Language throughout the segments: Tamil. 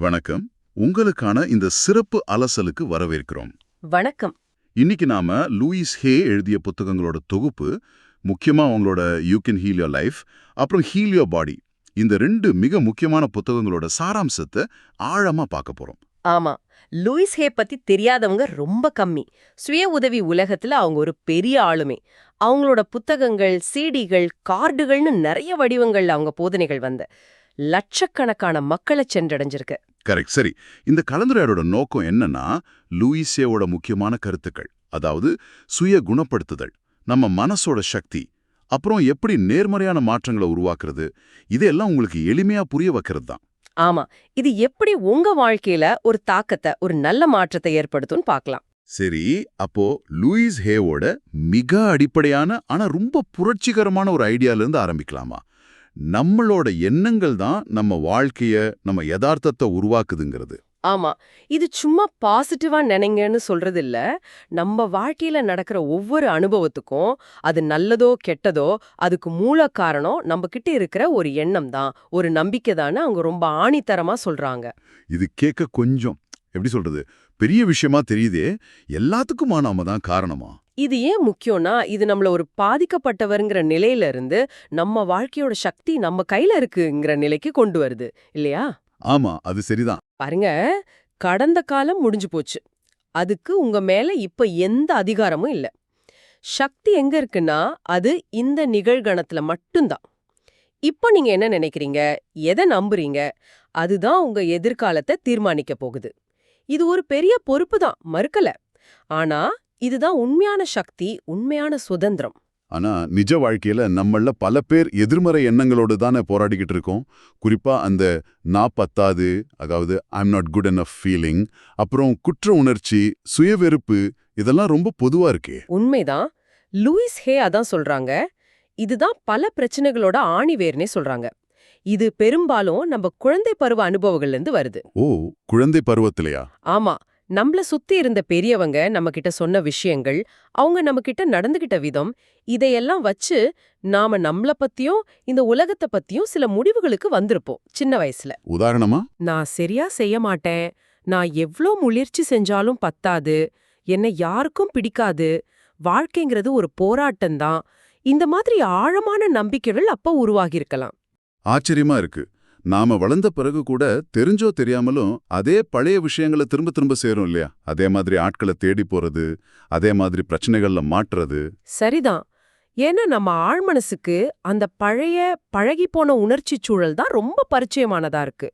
வணக்கம். உங்களுக்கான இந்த சிறப்பு அலசலுக்கு வரவேற்கிறோம். வணக்கம். இன்னைக்கு நாம லூயிஸ் ஹே எழுதிய புத்தகங்களோட தொகுப்பு முக்கியமா அவங்களோட you can heal your life அப்புறம் ஹீல் யோர் பாடி இந்த ரெண்டு மிக முக்கியமான புத்தகங்களோட சாராம்சத்தை ஆழமா பார்க்க போறோம். ஆமா. லூயிஸ் ஹே பத்தி தெரியாதவங்க ரொம்ப கம்மி. சுய உதவி உலகத்துல அவங்க ஒரு பெரிய ஆளுமை. அவங்களோட புத்தகங்கள் சீடிகள் கார்டுகள்னு நிறைய வடிவங்கள்ல அவங்க போதனைகள் வந்த. லட்சக்கணக்கான மக்களை சென்றடைஞ்சிருக்கு. கரெக்ட் சரி இந்த கலந்துரையாடோட நோக்கம் என்னன்னா லூயிஸேவோட முக்கியமான கருத்துக்கள் அதாவது சுய குணப்படுத்துதல் நம்ம மனசோட சக்தி அப்புறம் எப்படி நேர்மறையான மாற்றங்களை உருவாக்குறது இதெல்லாம் உங்களுக்கு எளிமையா புரிய வைக்கிறது தான். ஆமா இது எப்படி உங்க வாழ்க்கையில ஒரு தாக்கத்தை ஒரு நல்ல மாற்றத்தை ஏற்படுத்தும்னு பார்க்கலாம். சரி அப்போ லூயிஸ் ஹேவோட மிக அடிப்படையான ஆனா ரொம்ப புரட்சிகரமான ஒரு ஐடியால இருந்து ஆரம்பிக்கலாமா? நம்மளோட எண்ணங்கள் தான் நம்ம வாழ்க்கைய நம்ம யதார்த்தத்தை உருவாக்குதுங்கிறது. ஆமா. இது சும்மா பாசிட்டிவா நினைங்கன்னு சொல்றது இல்ல நம்ம வாழ்க்கையில நடக்கிற ஒவ்வொரு அனுபவத்துக்கும் அது நல்லதோ கெட்டதோ அதுக்கு மூல காரணம் நம்ம கிட்ட இருக்கிற ஒரு எண்ணம் தான். ஒரு நம்பிக்கை தானே அவங்க ரொம்ப ஆணித்தரமா சொல்றாங்க. இது கேட்க கொஞ்சம் எப்படி சொல்றது? பெரிய விஷயமா தெரியுதே. எல்லாத்துக்குமா நாம தான் காரணமா? இது ஏன் முக்கியம்னா இது நம்மள ஒரு பாதிக்கப்பட்டவர்ங்கிற நிலையில இருந்து நம்ம வாழ்க்கையோட சக்தி நம்ம கையில இருக்குங்கிற நிலைக்கு கொண்டு வருது இல்லையா? ஆமா அது சரிதான். பாருங்க கடந்த காலம் முடிஞ்சு போச்சு. அதுக்கு உங்க மேல இப்ப எந்த அதிகாரமும் இல்ல. சக்தி எங்க இருக்குன்னா அது இந்த நிகழ்கணத்துல மட்டும்தான். இப்போ நீங்க என்ன நினைக்கிறீங்க? எதை நம்புறீங்க? அதுதான் உங்க எதிர்காலத்தை தீர்மானிக்க போகுது. இது ஒரு பெரிய பொறுப்பு தான் மறுக்கல. ஆனா இதுதான் உண்மையான சக்தி உண்மையான சுதந்திரம். ஆனா நிஜ வாழ்க்கையில நம்மள பல பேர் எதிர்மறை எண்ணங்களோடு தானே போராடிக்கிட்டு இருக்கோம். குறிப்பா அந்த நான் பத்தாது அதாவது I'm not good enough feeling அப்புறம் குற்ற உணர்ச்சி சுயவெறுப்பு இதெல்லாம் ரொம்ப பொதுவா இருக்கே. உண்மைதான். லூயிஸ் ஹே அதான் சொல்றாங்க. இதுதான் பல பிரச்சனைகளோட ஆணிவேர்னே சொல்றாங்க. இது பெரும்பாலும் நம்ம குழந்தை பருவ அனுபவங்கள்ல இருந்து வருது. ஓ குழந்தை பருவத்திலையா? ஆமா. நம்மள சுத்தி இருந்த பெரியவங்க நம்ம கிட்ட சொன்ன விஷயங்கள் அவங்க நம்ம கிட்ட நடந்துகிட்ட விதம் இதையெல்லாம் வச்சு நாம நம்மள பத்தியும் இந்த உலகத்தை பத்தியும் சில முடிவுகளுக்கு வந்திருப்போம் சின்ன வயசுல. உதாரணமா? நான் சரியா செய்ய மாட்டேன். நான் எவ்ளோ முயற்சி செஞ்சாலும் பத்தாது. என்னை யாருக்கும் பிடிக்காது. வாழ்க்கைங்கிறது ஒரு போராட்டம்தான். இந்த மாதிரி ஆழமான நம்பிக்கைகள் அப்ப உருவாகியிருக்கலாம். ஆச்சரியமா இருக்கு. நாம வளர்ந்த பிறகு கூட தெரிஞ்சோ தெரியாமலும் அதே பழைய விஷயங்களை திரும்ப திரும்ப சேரும் இல்லையா? அதே மாதிரி ஆட்களை தேடி போறது அதே மாதிரி பிரச்சனைகள்ல மாட்டுறது. சரிதான். ஏன்னா நம்ம ஆழ்மனசுக்கு அந்த பழைய பழகி போன உணர்ச்சி சூழல் தான் ரொம்ப பரிச்சயமானதா இருக்கு.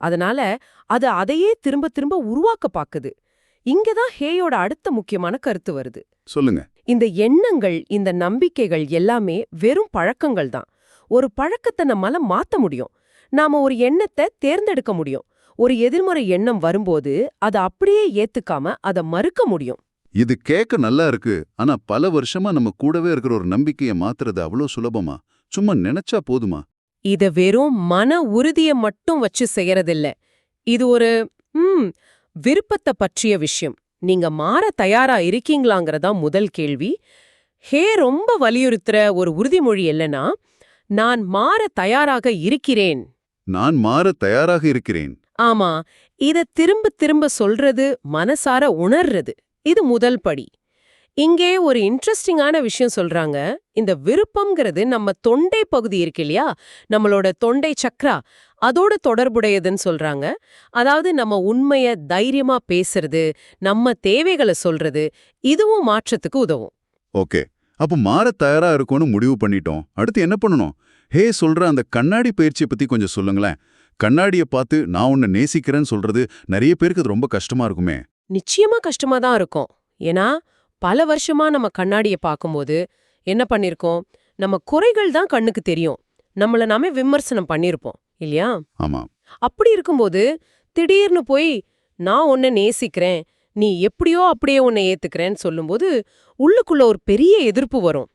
அதனால அது அதையே திரும்ப திரும்ப உருவாக்க பாக்குது. இங்கதான் ஹேயோட அடுத்த முக்கியமான கருத்து வருது. சொல்லுங்க. இந்த எண்ணங்கள் இந்த நம்பிக்கைகள் எல்லாமே வெறும் பழக்கங்கள் தான். ஒரு பழக்கத்தை நம்மால மாத்த முடியும். நாம ஒரு எண்ணத்தை தேர்ந்தெடுக்க முடியும். ஒரு எதிர்மறை எண்ணம் வரும்போது அதை அப்படியே ஏத்துக்காம அதை மறுக்க முடியும். இது கேட்க நல்லா இருக்கு. ஆனா பல வருஷமா நம்ம கூடவே இருக்கிற ஒரு நம்பிக்கையை மாத்துறது அவ்வளோ சுலபமா? சும்மா நினைச்சா போதுமா? இத வெறும் மன உறுதிய மட்டும் வச்சு செய்யறதில்ல. இது ஒரு ம் விருப்பத்தை பற்றிய விஷயம். நீங்க மாற தயாரா இருக்கீங்களாங்கிறதா முதல் கேள்வி. ஹே ரொம்ப வலியுறுத்துற ஒரு உறுதிமொழி இல்லனா நான் மாற தயாராக இருக்கிறேன். நான் மாற தயாராக இருக்கிறேன். ஆமா இத திரும்ப திரும்ப சொல்றது மனசார உணர்றது இது முதல் படி. இங்கே ஒரு இன்ட்ரெஸ்டிங்கான விஷயம் சொல்றாங்க. இந்த விருப்பம்ங்கிறது நம்ம தொண்டை பகுதி இருக்கு இல்லையா? நம்மளோட தொண்டை சக்ரா அதோட தொடர்புடையதுன்னு சொல்றாங்க. அதாவது நம்ம உண்மைய தைரியமா பேசுறது நம்ம தேவைகளை சொல்றது இதுவும் மாற்றத்துக்கு உதவும். ஓகே. அப்ப மாற தயாரா இருக்கும்னு முடிவு பண்ணிட்டோம். அடுத்து என்ன பண்ணணும்? ஹே சொல்ற அந்த கண்ணாடி பயிற்சியை பத்தி கொஞ்சம் சொல்லுங்களேன். கண்ணாடியை பார்த்து நான் உன்னை நேசிக்கிறேன்னு சொல்றது நிறைய பேருக்கு அது ரொம்ப கஷ்டமா இருக்குமே. நிச்சயமா கஷ்டமா தான் இருக்கும். ஏன்னா பல வருஷமா நம்ம கண்ணாடிய பார்க்கும்போது என்ன பண்ணிருக்கோம்? நம்ம குறைகள் தான் கண்ணுக்கு தெரியும். நம்மள நாமே விமர்சனம் பண்ணிருப்போம். இல்லையா? ஆமா. அப்படி இருக்கும்போது திடீர்னு போய் நான் உன்னை நேசிக்கிறேன் நீ எப்படியோ அப்படியே உன்னை ஏத்துக்கிறேன்னு சொல்லும்போது உள்ளுக்குள்ள ஒரு பெரிய எதிர்ப்பு வரும்.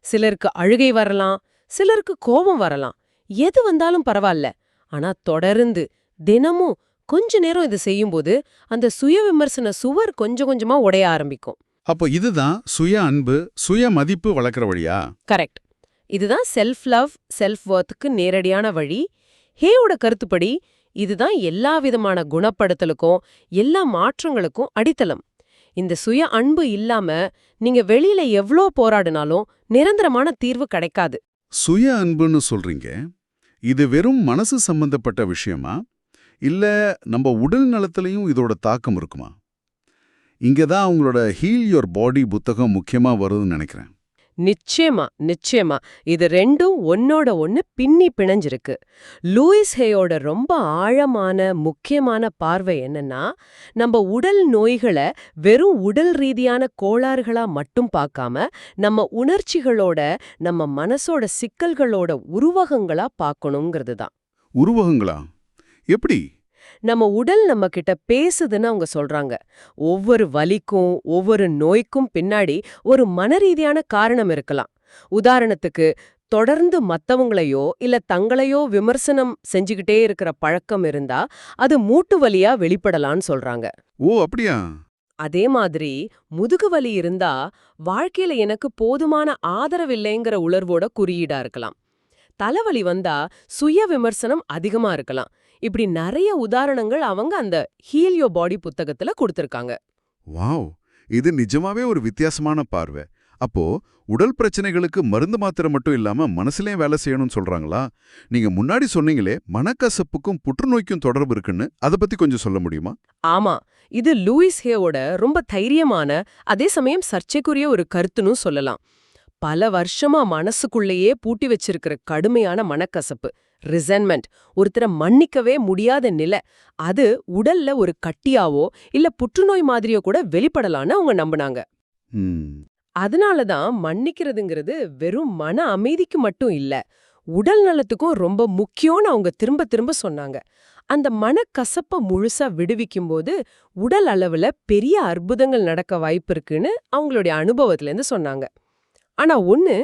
சிலருக்கு அழுகை வரலாம் சிலருக்கு கோபம் வரலாம். எது வந்தாலும் பரவாயில்ல. ஆனா தொடர்ந்து தினமும் கொஞ்ச நேரம் இது செய்யும்போது அந்த சுய விமர்சன சுவர் கொஞ்சம் கொஞ்சமா உடைய ஆரம்பிக்கும். அப்போ இதுதான் சுய அன்பு சுய மதிப்பு வளர்க்குற வழியா? கரெக்ட். இதுதான் செல்ஃப் லவ் செல்ஃப் ஒர்த்துக்கு நேரடியான வழி. ஹேயோட கருத்துப்படி இதுதான் எல்லா விதமான குணப்படுத்தலுக்கும் எல்லா மாற்றங்களுக்கும் அடித்தளம். இந்த சுய அன்பு இல்லாம நீங்க வெளியில எவ்ளோ போராடினாலும் நிரந்தரமான தீர்வு கிடைக்காது. சுய அன்புன்னு சொல்றீங்க? இது வெறும் மனசு சம்பந்தப்பட்ட விஷயமா? இல்ல நம்ம உடல் நலத்திலையும் இதோட தாக்கம் இருக்குமா? இங்க தான் அவங்களோட ஹீல் யோர் பாடி புத்தகம் முக்கியமா வருதுன்னு நினைக்கிறேன். நிச்சயமா நிச்சயமா. இது ரெண்டும் ஒன்னோட ஒன்னு பின்னி பிணைஞ்சிருக்கு. லூயிஸ் ஹேயோட ரொம்ப ஆழமான முக்கியமான பார்வை என்னன்னா நம்ம உடல் நோய்களை வெறும் உடல் ரீதியான கோளாறுகளா மட்டும் பார்க்காம நம்ம உணர்ச்சிகளோட நம்ம மனசோட சிக்கல்களோட உருவகங்களா பார்க்கணுங்கிறது தான். உருவகங்களா? எப்படி? நம்ம உடல் நம்ம கிட்ட பேசுதுன்னு அவங்க சொல்றாங்க. ஒவ்வொரு வலிக்கும் ஒவ்வொரு நோய்க்கும் பின்னாடி ஒரு மனரீதியான காரணம் இருக்கலாம். உதாரணத்துக்கு தொடர்ந்து மத்தவங்களையோ இல்ல தங்களையோ விமர்சனம் செஞ்சுக்கிட்டே இருக்கிற பழக்கம் இருந்தா அது மூட்டு வலியா வெளிப்படலாம்னு சொல்றாங்க. ஓ அப்படியா? அதே மாதிரி முதுகு வலி இருந்தா வாழ்க்கையில எனக்கு போதுமான ஆதரவில்லைங்கிற உணர்வோட குறியீடா இருக்கலாம். தலைவலி வந்தா சுய விமர்சனம் அதிகமா இருக்கலாம். இப்படி நிறைய உதாரணங்கள் அவங்க அந்த ஹீல் யோ பாடி புத்தகத்துல கொடுத்திருக்காங்க. வாவ்! இது நிஜமாவே ஒரு வித்தியாசமான பார்வை. அப்போ உடல் பிரச்சனைகளுக்கு மருந்து மாத்திரை மட்டும் இல்லாம மனசுலயும் வேலை செய்யணும்னு சொல்றாங்களா? நீங்க முன்னாடி சொன்னீங்களே மனக்கசப்புக்கும் புற்றுநோய்க்கும் தொடர்பு இருக்குன்னு அதை பத்தி கொஞ்சம் சொல்ல முடியுமா? ஆமா. இது லூயிஸ் ஹேவோட ரொம்ப தைரியமான அதே சமயம் சர்ச்சைக்குரிய ஒரு கருத்துன்னு சொல்லலாம். பல வருஷமா மனசுக்குள்ளேயே பூட்டி வச்சிருக்கிற கடுமையான மனக்கசப்பு ரிசன்மெண்ட் ஒருத்தரை மன்னிக்கவே முடியாத நிலை. அது உடல்ல ஒரு கட்டியாவோ இல்ல புற்றுநோய் மாதிரியோ கூட வெளிப்படலான்னு அவங்க நம்பினாங்க. அதனால தான் மன்னிக்கிறதுங்கிறது வெறும் மன அமைதிக்கு மட்டும் இல்ல உடல் நலத்துக்கும் ரொம்ப முக்கியம்னு அவங்க திரும்ப திரும்ப சொன்னாங்க. அந்த மனக்கசப்ப முழுசா விடுவிக்கும்போது உடல் அளவுல பெரிய அற்புதங்கள் நடக்க வாய்ப்பு இருக்குன்னு அவங்களுடைய அனுபவத்துல இருந்து சொன்னாங்க. ஆனா ஒண்ணு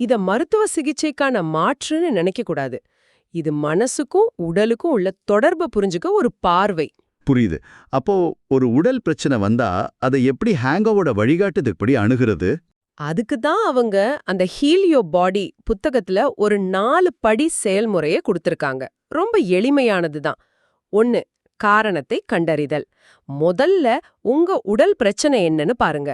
இத மருத்துவ சிகிச்சைக்கான மாற்றுன்னு நினைக்க கூடாது. இது மனசுக்கும் உடலுக்கும் உள்ள தொடர்பை புரிஞ்சுக்க ஒரு பார்வை. புரியுது. அப்போ ஒரு உடல் பிரச்சனை வந்தா அதை எப்படி ஹேங்கோவோட வழிகாட்டுதுப்படி அணுகிறது? அதுக்கு தான் அவங்க அந்த ஹீல் யோ பாடி புத்தகத்துல ஒரு நாலு படி செயல்முறைய கொடுத்திருக்காங்க. ரொம்ப எளிமையானது தான். ஒன்னு காரணத்தை கண்டறிதல். முதல்ல உங்க உடல் பிரச்சனை என்னன்னு பாருங்க.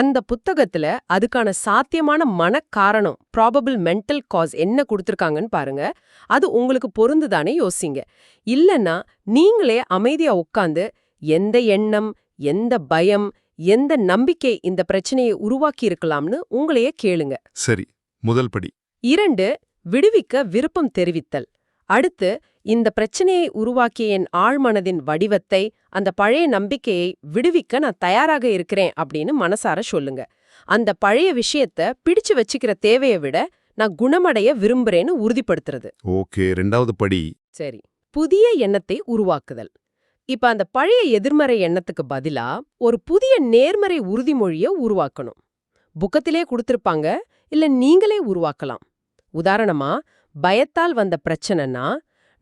அந்த புத்தகத்துல அதுக்கான சாத்தியமான மனக்காரணம் ப்ராபபிள் மென்டல் காஸ் என்ன கொடுத்திருக்காங்கன்னு பாருங்க. அது உங்களுக்கு பொருந்துதானே யோசிங்க. இல்லனா நீங்களே அமைதியா உட்காந்து எந்த எண்ணம் எந்த பயம் எந்த நம்பிக்கை இந்த பிரச்சனையை உருவாக்கி இருக்கலாம்னு உங்களையே கேளுங்க. சரி முதல் படி. இரண்டு விடுவிக்க விருப்பம் தெரிவித்தல். அடுத்து இந்த பிரச்சனையை உருவாக்கிய என் ஆழ்மனதின் வடிவத்தை அந்த பழைய நம்பிக்கையை விடுவிக்க நான் தயாராக இருக்கிறேன் அப்படின்னு மனசார சொல்லுங்க. அந்த பழைய விஷயத்த பிடிச்சு வச்சுக்கிற தேவையை விட நான் குணமடைய விரும்புறேன்னு உறுதிப்படுத்துறது. ஓகே ரெண்டாவது படி. சரி புதிய எண்ணத்தை உருவாக்குதல். இப்ப அந்த பழைய எதிர்மறை எண்ணத்துக்கு பதிலா ஒரு புதிய நேர்மறை உறுதிமொழிய உருவாக்கணும். புக்கத்திலே கொடுத்திருப்பாங்க இல்ல நீங்களே உருவாக்கலாம். உதாரணமா பயத்தால் வந்த பிரச்சனைனா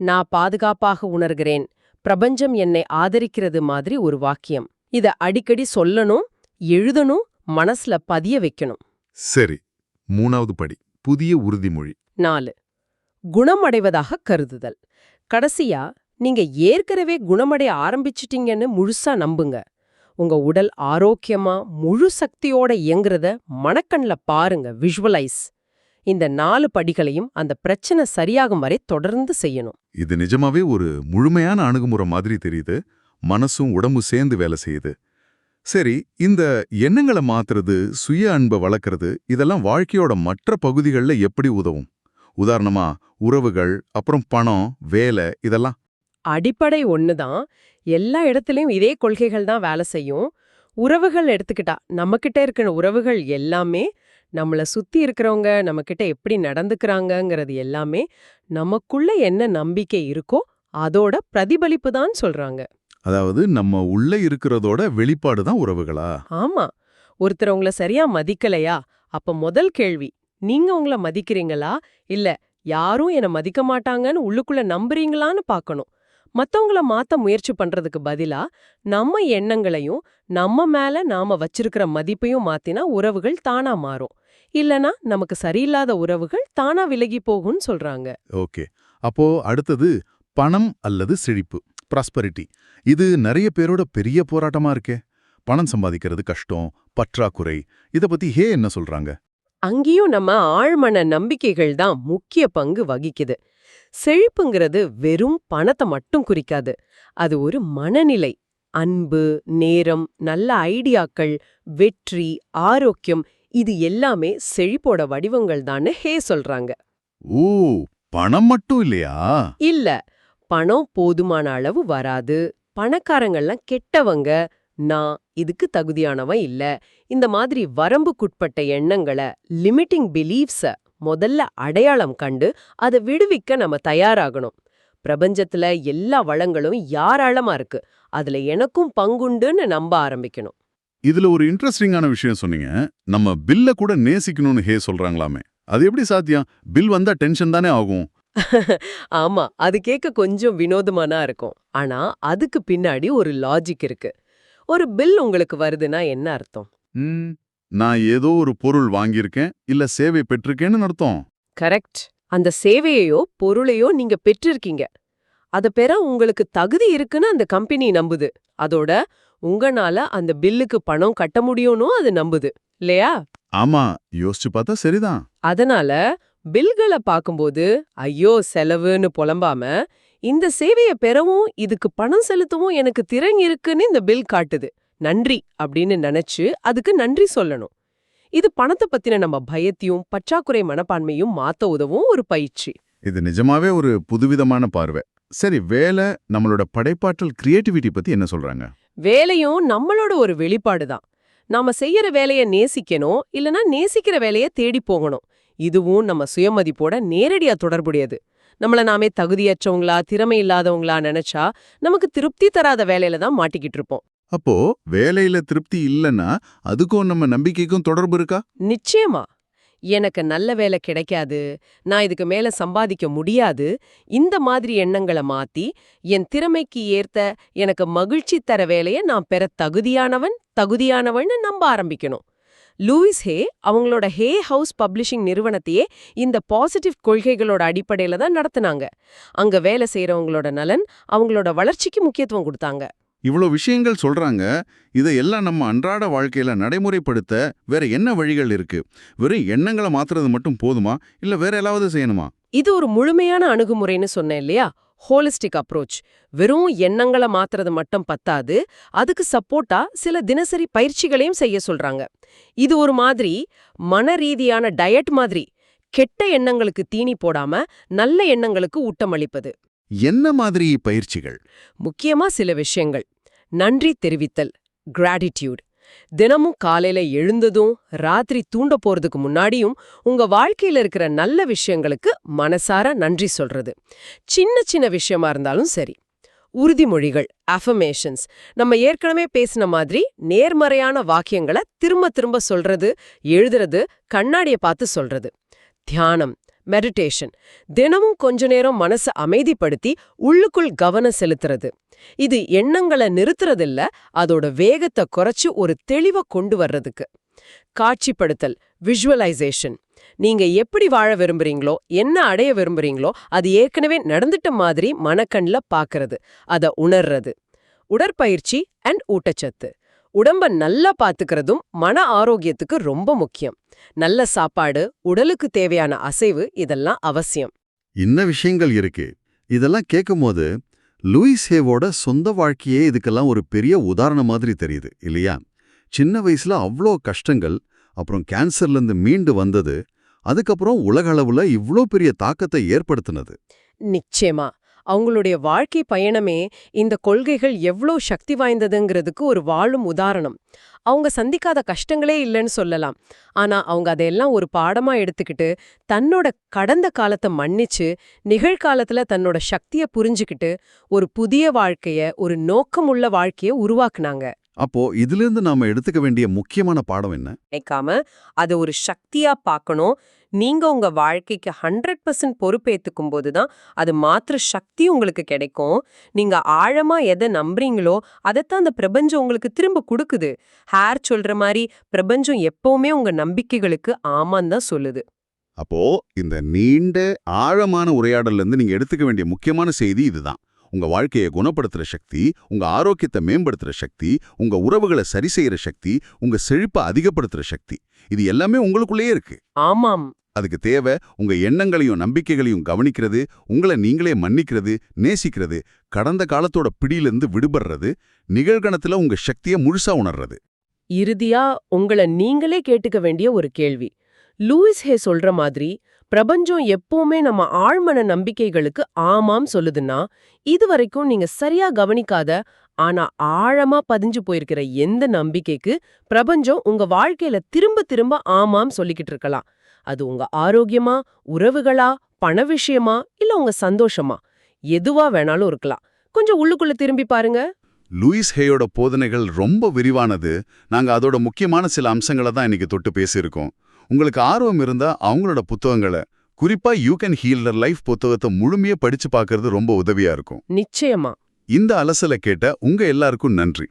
நான் பாதுகாப்பாக உணர்கிறேன். பிரபஞ்சம் என்னை ஆதரிக்கிறது மாதிரி ஒரு வாக்கியம். இத அடிக்கடி சொல்லணும் எழுதணும் மனசுல பதிய வைக்கணும். சரி மூணாவது படி புதிய உறுதிமொழி. நாலு குணமடைவதாக கருதுதல். கடைசியா நீங்க ஏற்கனவே குணமடைய ஆரம்பிச்சிட்டீங்கன்னு முழுசா நம்புங்க. உங்க உடல் ஆரோக்கியமா முழு சக்தியோட இயங்குறத மனக்கண்ல பாருங்க விஷுவலைஸ் இந்த நாலு படிகளையும் அந்த பிரச்சனை சரியாகும் வரை தொடர்ந்து செய்யணும். இது நிஜமாவே ஒரு முழுமையான அணுகுமுறை மாதிரி தெரியுது. மனசும் உடம்பு சேர்ந்து வேலை செய்யுது. சரி இந்த எண்ணங்களை மாத்துறது சுய அன்பை வளர்க்கறது இதெல்லாம் வாழ்க்கையோட மற்ற பகுதிகளில் எப்படி உதவும்? உதாரணமா உறவுகள் அப்புறம் பணம் வேலை இதெல்லாம். அடிப்படை ஒண்ணுதான். எல்லா இடத்துலயும் இதே கொள்கைகள் தான் வேலை செய்யும். உறவுகள் எடுத்துக்கிட்டா நம்மகிட்ட இருக்கிற உறவுகள் எல்லாமே நம்மள சுத்தி இருக்கிறவங்க நம்மகிட்ட எப்படி நடந்துக்கிறாங்கங்கிறது எல்லாமே நமக்குள்ள என்ன நம்பிக்கை இருக்கோ அதோட பிரதிபலிப்பு தான் சொல்றாங்க. அதாவது நம்ம உள்ள இருக்கிறதோட வெளிப்பாடு தான் உறவுகளா? ஆமா. ஒருத்தர் உங்கள சரியா மதிக்கலையா? அப்ப முதல் கேள்வி நீங்க உங்கள மதிக்கிறீங்களா? இல்ல யாரும் என்ன மதிக்க மாட்டாங்கன்னு உள்ளுக்குள்ள நம்புறீங்களான்னு பார்க்கணும். மத்தவங்கள மாத்த முயற்சி பண்றதுக்கு பதிலா நம்ம எண்ணங்களையும் நம்ம மேல நாம வச்சிருக்கிற மதிப்பையும் மாத்தினா உறவுகள் தானா மாறும். இல்லனா நமக்கு சரியில்லாத உறவுகள் தானா விலகி போகும்னு சொல்றாங்க. ஓகே. அப்போ அடுத்தது பணம் அல்லது செழிப்பு ப்ராஸ்பரிட்டி இது நிறைய பேரோட பெரிய போராட்டமா இருக்கே. பணம் சம்பாதிக்கிறது கஷ்டம் பற்றாக்குறை. இத பத்தி ஹே என்ன சொல்றாங்க? அங்கேயும் நம்ம ஆழ்மன நம்பிக்கைகள் தான் முக்கிய பங்கு வகிக்குது. செழிப்புங்கிறது வெறும் பணத்தை மட்டும் குறிக்காது. அது ஒரு மனநிலை அன்பு நேரம் நல்ல ஐடியாக்கள் வெற்றி ஆரோக்கியம் இது எல்லாமே செழிப்போட வடிவங்கள் தான்னு ஹே சொல்றாங்க. ஓ பணம் மட்டும் இல்லையா? இல்ல பணம் போதுமான அளவு வராது. பணக்காரங்கள்லாம் கெட்டவங்க நான் இதுக்கு தகுதியானவன் இல்ல. இந்த மாதிரி வரம்புக்குட்பட்ட எண்ணங்களை லிமிட்டிங் பிலீஃப்ஸ முதல்ல அடையாளம் கண்டு அதை விடுவிக்க நம்ம தயாராகணும். பிரபஞ்சத்துல எல்லா வளங்களும் யாராளமா இருக்கு அதுல எனக்கும் பங்குண்டுன்னு நம்ப ஆரம்பிக்கணும். இதுல ஒரு இன்ட்ரெஸ்டிங்கான விஷயம் சொன்னீங்க. நம்ம பில்ல கூட நேசிக்கணும்னு ஹே சொல்றாங்களாமே. அது எப்படி சாத்தியம்? பில் வந்தா டென்ஷன் தானே ஆகும்? ஆமா அது கேட்க கொஞ்சம் வினோதமானா இருக்கும். ஆனா அதுக்கு பின்னாடி ஒரு லாஜிக் இருக்கு. ஒரு பில் உங்களுக்கு வருதுன்னா என்ன அர்த்தம்? ம், நான் ஏதோ ஒரு பொருள் வாங்கியிருக்கேன் இல்ல சேவை பெற்றிருக்கேன்னு அர்த்தம். கரெக்ட். அந்த சேவையையோ பொருளையோ நீங்க பெற்றிருக்கீங்க. அத பெற உங்களுக்கு தகுதி இருக்குன்னு அந்த கம்பெனி நம்புது. அதோட உங்கனால அந்த பில்லுக்கு பணம் கட்ட முடியும்னு அது நம்புது. இல்லையா? ஆமா யோசிச்சு பார்த்தா சரிதான். அதனால பில்களை பார்க்கும்போது ஐயோ செலவுன்னு புலம்பாம இந்த சேவையை பெறவும் இதுக்கு பணம் செலுத்தவும் எனக்கு திறன் இருக்குன்னு இந்த பில் காட்டுது. நன்றி அப்படின்னு நினைச்சு அதுக்கு நன்றி சொல்லணும். இது பணத்தை பத்தின நம்ம பயத்தையும் பற்றாக்குறை மனப்பான்மையும் மாத்த உதவும் ஒரு பயிற்சி. இது நிஜமாவே ஒரு புதுவிதமான பார்வை. சரி வேலை நம்மளோட படைப்பாற்றல் கிரியேட்டிவிட்டி பத்தி என்ன சொல்றாங்க? வேலையும் நம்மளோட ஒரு வெளிப்பாடு தான் நாம செய்யற வேலைய நேசிக்கணும் இல்லனா நேசிக்கிற வேலைய தேடி போகணும். இதுவும் நம்ம சுயமதிப்போட நேரடியா தொடர்புடையது. நம்மள நாமே தகுதியற்றவங்களா திறமை இல்லாதவங்களா நினைச்சா நமக்கு திருப்தி தராத வேலையில தான் மாட்டிக்கிட்டு இருப்போம். அப்போ வேலையில திருப்தி இல்லைன்னா அதுக்கும் நம்ம நம்பிக்கைக்கும் தொடர்பு இருக்கா? நிச்சயமா. எனக்கு நல்ல வேலை கிடைக்காது நான் இதுக்கு மேல சம்பாதிக்க முடியாது இந்த மாதிரி எண்ணங்களை மாத்தி என் திறமைக்கு ஏத்த எனக்கு மகிழ்ச்சி தர வேலைய நான் பெற தகுதியானவன் தகுதியானவன்னு நம்ப ஆரம்பிக்கணும். லூயிஸ் ஹே அவங்களோட ஹே ஹவுஸ் பப்ளிஷிங் நிறுவனத்தையே இந்த பாசிட்டிவ் கொள்கைகளோட அடிப்படையில தான் நடத்துனாங்க. அங்க வேலை செய்யறவங்களோட நலன் அவங்களோட வளர்ச்சிக்கு முக்கியத்துவம் கொடுத்தாங்க. இவ்வளோ விஷயங்கள் சொல்றாங்க. இதையெல்லாம் நம்ம அன்றாட வாழ்க்கையில நடைமுறைப்படுத்த வேற என்ன வழிகள் இருக்கு? வெறும் எண்ணங்களை மாத்துறது மட்டும் போதுமா? இல்ல வேற ஏதாவது செய்யணுமா? இது ஒரு முழுமையான அணுகுமுறைன்னு சொன்னேன் இல்லையா? Holistic approach. வெறும் எண்ணங்களை மாத்துறது மட்டும் பத்தாது அதுக்கு சப்போர்ட்டா சில தினசரி பயிற்சிகளையும் செய்ய சொல்றாங்க. இது ஒரு மாதிரி மன ரீதியான டயட் மாதிரி கெட்ட எண்ணங்களுக்கு தீனி போடாம நல்ல எண்ணங்களுக்கு ஊட்டமளிப்பது. என்ன மாதிரி பயிற்சிகள்? முக்கியமா சில விஷயங்கள். நன்றி தெரிவித்தல் கிராட்டிடியூட் தினமும் காலையில எழுந்ததும் ராத்திரி தூண்ட போறதுக்கு முன்னாடியும் உங்க வாழ்க்கையில இருக்கிற நல்ல விஷயங்களுக்கு மனசார நன்றி சொல்றது. சின்ன சின்ன விஷயமா இருந்தாலும் சரி. உறுதிமொழிகள் அஃபர்மேஷன்ஸ் நம்ம ஏற்கனவே பேசின மாதிரி நேர்மறையான வாக்கியங்களை திரும்ப திரும்ப சொல்றது எழுதுறது கண்ணாடியை பார்த்து சொல்றது. தியானம் மெடிடேஷன் தினமும் கொஞ்ச நேரம் மனசை அமைதிப்படுத்தி உள்ளுக்குள் கவனம் செலுத்துறது. இது எண்ணங்களை நிறுத்துறதில்ல அதோட வேகத்தை குறைச்சு ஒரு தெளிவை கொண்டு வர்றதுக்கு. காட்சிப்படுத்தல் விஷுவலைசேஷன் நீங்க எப்படி வாழ விரும்புறீங்களோ என்ன அடைய விரும்புறீங்களோ அது ஏற்கனவே நடந்துட்ட மாதிரி மனக்கண்ல பாக்குறது அத உணர்றது. உடற்பயிற்சி அண்ட் ஊட்டச்சத்து. உடம்ப நல்லா பாத்துக்கிறதும் மன ஆரோக்கியத்துக்கு ரொம்ப முக்கியம். நல்ல சாப்பாடு உடலுக்கு தேவையான அசைவு இதெல்லாம் அவசியம். இன்ன விஷயங்கள் இருக்கு. இதெல்லாம் கேட்கும்போது லூயிஸ் ஹேவோட சொந்த வாழ்க்கையே இதுக்கெல்லாம் ஒரு பெரிய உதாரணம் மாதிரி தெரியுது இல்லையா? சின்ன வயசுல அவ்வளோ கஷ்டங்கள் அப்புறம் கேன்சர்லேருந்து மீண்டு வந்தது அதுக்கப்புறம் உலக அளவுல இவ்ளோ பெரிய தாக்கத்தை ஏற்படுத்தினது. நிச்சயமா. அவங்களுடைய வாழ்க்கை பயணமே இந்த கொள்கைகள் எவ்ளோ சக்தி வாய்ந்ததுங்கிறதுக்கு ஒரு வாழும் உதாரணம். அவங்க சந்திக்காத கஷ்டங்களே இல்லைன்னு சொல்லலாம். ஆனா அவங்க அதையெல்லாம் ஒரு பாடமா எடுத்துக்கிட்டு தன்னோட கடந்த காலத்தை மன்னிச்சு நிகழ்காலத்துல தன்னோட சக்திய புரிஞ்சுக்கிட்டு ஒரு புதிய வாழ்க்கைய ஒரு நோக்கமுள்ள வாழ்க்கைய உருவாக்குனாங்க. அப்போ இதிலிருந்து நாம எடுத்துக்க வேண்டிய முக்கியமான பாடம் என்ன? நினைக்காம அதை ஒரு சக்தியா பார்க்கணும். நீங்க உங்க வாழ்க்கைக்கு ஹண்ட்ரட் பர்சன்ட் பொறுப்பேத்துக்கும் போதுதான் அது மாத்திர சக்தி உங்களுக்கு கிடைக்கும். நீங்க ஆழமா எதை நம்புறீங்களோ அதைத்தான் அந்த பிரபஞ்சம் உங்களுக்கு திரும்ப கொடுக்குது. ஹேர் சொல்ற மாதிரி பிரபஞ்சம் எப்பவுமே உங்க நம்பிக்கைகளுக்கு ஆமான்னு தான் சொல்லுது. அப்போ இந்த நீண்ட ஆழமான உரையாடல்ல இருந்து நீங்க எடுத்துக்க வேண்டிய முக்கியமான செய்தி இதுதான். உங்க வாழ்க்கையை குணப்படுத்துற சக்தி உங்க ஆரோக்கியத்தை மேம்படுத்துற சக்தி உங்க உறவுகளை சரி செய்யற சக்தி உங்க செழிப்பை அதிகப்படுத்துற சக்தி. இது எல்லாமே உங்களுக்குள்ளேயே இருக்கு. ஆமாம். அதுக்கு தேவை உங்க எண்ணங்களையும் நம்பிக்கைகளையும் கவனிக்கிறது உங்களை நீங்களே மன்னிக்கிறது நேசிக்கிறது கடந்த காலத்தோட பிடியிலிருந்து விடுபடுறது நிகழ்கணத்துல உங்க சக்தியை முழுசா உணர்றது. இறுதியா உங்கள நீங்களே கேட்டுக்க வேண்டிய ஒரு கேள்வி. லூயிஸ் ஹே சொல்ற மாதிரி பிரபஞ்சம் எப்பவுமே நம்ம ஆழ்மன நம்பிக்கைகளுக்கு ஆமாம் சொல்லுதுன்னா இதுவரைக்கும் நீங்க சரியா கவனிக்காத ஆனா ஆழமா பதிஞ்சு போயிருக்கிற எந்த நம்பிக்கைக்கு பிரபஞ்சம் உங்க வாழ்க்கையில திரும்ப திரும்ப ஆமாம் சொல்லிக்கிட்டு இருக்கலாம். அது உங்க ஆரோக்கியமா உறவுகளா பண விஷயமா இல்ல உங்க சந்தோஷமா? எதுவா வேணாலும் இருக்கலாம். கொஞ்சம் உள்ளுக்குள்ள திரும்பி பாருங்க. லூயிஸ் ஹேயோட போதனைகள் ரொம்ப விரிவானது. நாங்க அதோட முக்கியமான சில அம்சங்களை தான் இன்னைக்கு தொட்டு பேசியிருக்கோம். உங்களுக்கு ஆர்வம் இருந்தா அவங்களோட புத்தகங்களை குறிப்பா யூ கேன் ஹீல் லைஃப் புத்தகத்தை முழுமையா படிச்சு பார்க்கறது ரொம்ப உதவியா இருக்கும். நிச்சயமா. இந்த அலசலை கேட்ட உங்க எல்லாருக்கும் நன்றி.